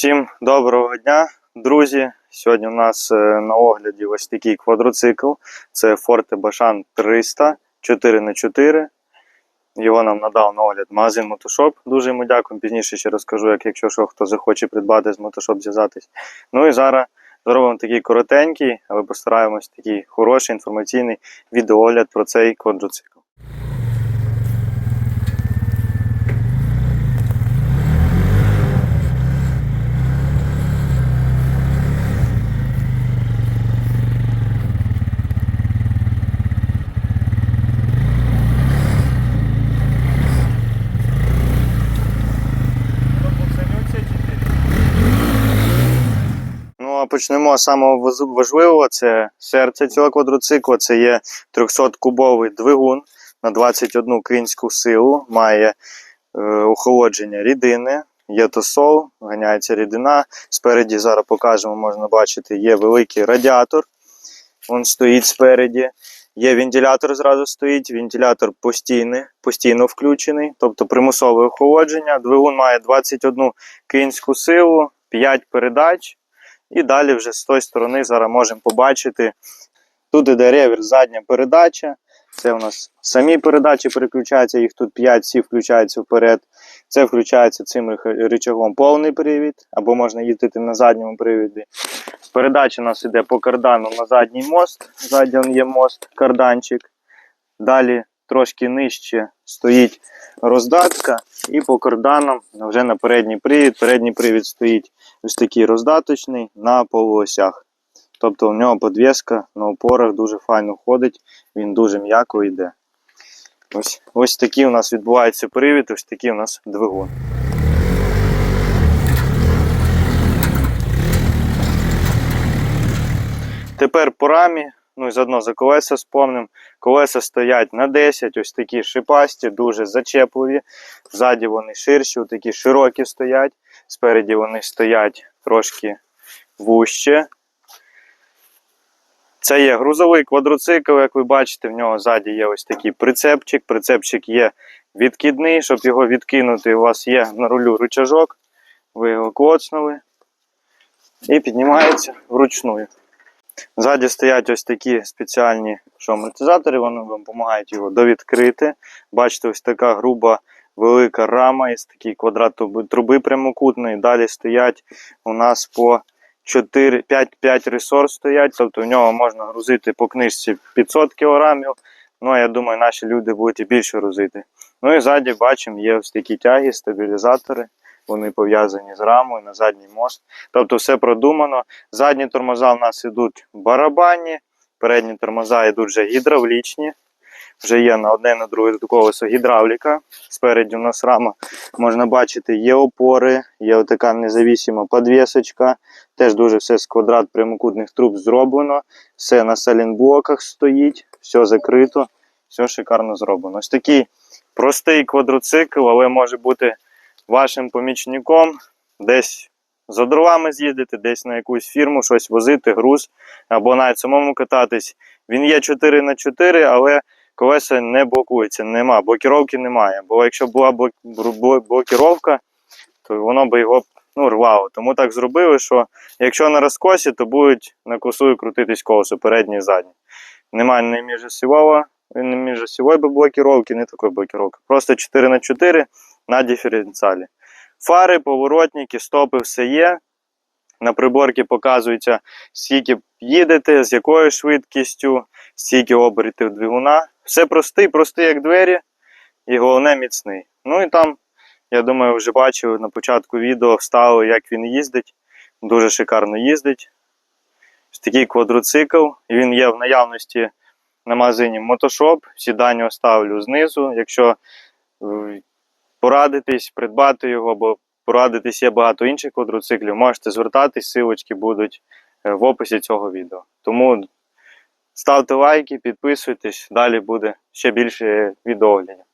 Всім доброго дня, друзі. Сьогодні у нас е, на огляді ось такий квадроцикл. Це Forte Bashan 300 4х4. Його нам надав на огляд магазин Мотошоп. Дуже йому дякую. Пізніше ще розкажу, як якщо що, хто захоче придбати з Мотошоп зв'язатись. Ну і зараз зробимо такий коротенький, але постараємось такий хороший інформаційний відеоогляд про цей квадроцикл. Ну, а почнемо з самого важливого. Це серце цього квадроцикла. Це є 300-кубовий двигун на 21 кінську силу, має е, охолодження рідини, є тосол, ганяється рідина. Спереді зараз покажемо, можна бачити, є великий радіатор. Він стоїть спереді. Є вентилятор зразу стоїть, вентилятор постійний, постійно включений, тобто примусове охолодження. Двигун має 21 кінську силу, 5 передач. І далі вже з тої сторони зараз можемо побачити. Тут іде реверс, задня передача. Це у нас самі передачі переключаються, їх тут 5, всі включаються вперед. Це включається цим рычагом повний привід, або можна їздити на задньому привіді. Передача у нас йде по кардану на задній мост. Он є мост, карданчик. Далі трошки нижче стоїть роздатка, і по карданам вже на передній привід. Передній привід стоїть ось такий роздаточний на полуосях. Тобто у нього подвіска на опорах дуже файно ходить, він дуже м'яко йде. Ось, ось такий у нас відбувається привід, ось такий у нас двигун. Тепер по рамі, ну і заодно за колеса спомним. Колеса стоять на 10, ось такі шипасті, дуже зачепливі. Ззаді вони ширші, такі широкі стоять. Спереді вони стоять трошки вужче. Це є грузовий квадроцикл, як ви бачите, в нього ззаді є ось такий прицепчик. Прицепчик є відкидний, щоб його відкинути, у вас є на рулю рычажок. Ви його клоцнули і піднімається вручну. Ззаді стоять ось такі спеціальні що, амортизатори, вони вам допомагають його довідкрити. Бачите, ось така груба велика рама із такий квадрат труби- прямокутної. Далі стоять у нас по 4, 5, 5 ресор стоять, тобто в нього можна грузити по книжці 500 кг. Ну, я думаю, наші люди будуть і більше грузити. Ну і ззаді бачимо, є ось такі тяги, стабілізатори. Вони пов'язані з рамою на задній мост. Тобто все продумано. Задні тормоза в нас йдуть барабанні, передні тормоза йдуть вже гідравлічні. Вже є на одне на друге колесо гідравліка. Спереді у нас рама, можна бачити, є опори, є така независима подвісочка. Теж дуже все з квадрат прямокутних труб зроблено. Все на салінблоках стоїть, все закрито, все шикарно зроблено. Ось такий простий квадроцикл, але може бути вашим помічником. Десь за дровами з'їздити, десь на якусь фірму щось возити, груз, або навіть самому кататись. Він є 4 на 4 але колеса не блокується, нема, блокіровки немає. Бо якщо була блокіровка, то воно би його ну, рвало. Тому так зробили, що якщо на розкосі, то будуть на косу крутитись колесо переднє і заднє. Немає ні міжосівого, ні міжосівої блокіровки, ні такої блокіровки. Просто 4 на 4 диференціалі. Фари, поворотники, стопи, все є. На приборці показується, скільки їдете, з якою швидкістю, скільки обертів двигуна. Все простий, простий, як двері, і головне міцний. Ну і там, я думаю, вже бачили на початку відео, вставили, як він їздить. Дуже шикарно їздить. Такий квадроцикл. Він є в наявності на магазині Мотошоп. Всі дані оставлю знизу. Якщо порадитись, придбати його, бо порадитись є багато інших квадроциклів, можете звертатись, силочки будуть е, в описі цього відео. Тому ставте лайки, підписуйтесь, далі буде ще більше відеооглядів.